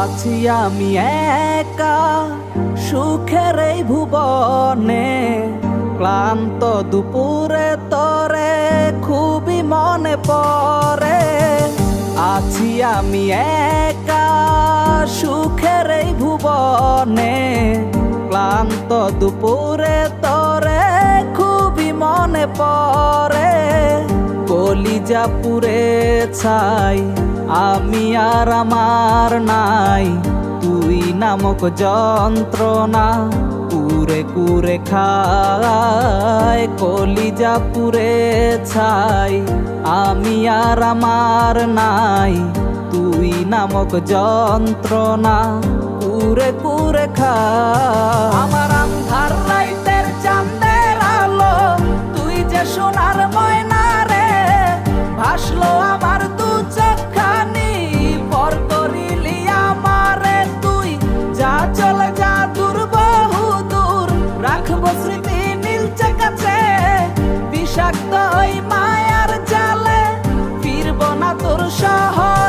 আছি আমি একা সুখের এই ভুবনে, ক্লান্ত দুপুরে তরে খুবই মনে পড়ে। আছি আমি একা সুখের এই ভুবনে, ক্লান্ত দুপুরে তরে খুবই মনে পড়ে। কলিজা পুরে ছাই, আমি আর আমার নাই। তুই নামক যন্ত্রণা কুরে কুরে খায়। কলিজা পুরে ছাই, আমি আর আমার নাই। তুই নামক যন্ত্রণা কুরে কুরে খা আমার আন্ধার রাইতের আলো, তুই যে সোনা স্মৃতি নীলচে কাছে বিষাক্ত ওই মায়ার জালে ফিরব না তোর শহর।